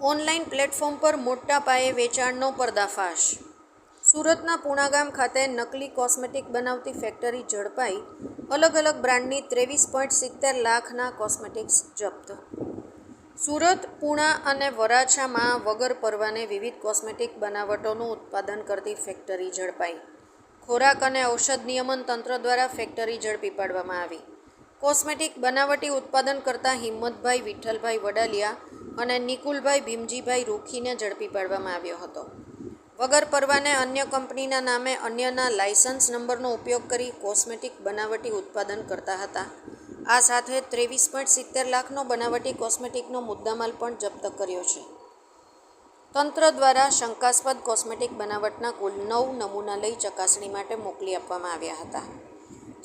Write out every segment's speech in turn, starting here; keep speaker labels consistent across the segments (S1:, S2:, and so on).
S1: Online platform પર મોટા પાયે વેચાણનો પર્દાફાશ. સુરતના પુણાગામ ખાતે નકલી કોસ્મેટિક બનાવતી ફેક્ટરી ઝડપાઈ. અલગ અલગ બ્રાન્ડની ત્રેવીસ પોઈન્ટ સિત્તેર લાખના કોસ્મેટિક્સ જપ્ત. સુરત, પૂણા અને વરાછામાં વગર પરવાને વિવિધ કોસ્મેટિક બનાવટોનું ઉત્પાદન કરતી ફેક્ટરી ઝડપાઈ. ખોરાક અને ઔષધ નિયમન તંત્ર દ્વારા ફેક્ટરી ઝડપી પાડવામાં આવી. કોસ્મેટિક બનાવટી ઉત્પાદન કરતા હિંમતભાઈ વિઠ્ઠલભાઈ વડાલિયા અને નિકુલભાઈ ભીમજીભાઈ રૂખીને ઝડપી પાડવામાં આવ્યો હતો. વગર પરવાને અન્ય કંપનીના નામે અન્યના લાયસન્સ નંબરનો ઉપયોગ કરી કોસ્મેટિક બનાવટી ઉત્પાદન કરતા હતા. આ સાથે ત્રેવીસ પોઈન્ટ સિત્તેર લાખનો બનાવટી કોસ્મેટિકનો મુદ્દામાલ પણ જપ્ત કર્યો છે. તંત્ર દ્વારા શંકાસ્પદ કોસ્મેટિક બનાવટના કુલ નવ નમૂના લઈ ચકાસણી માટે મોકલી આપવામાં આવ્યા હતા.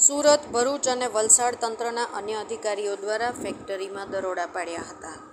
S1: સુરત ભરૂચ અને વલસાડ તંત્રના અન્ય અધિકારીઓ દ્વારા ફેક્ટરીમાં દરોડા પાડ્યા હતા.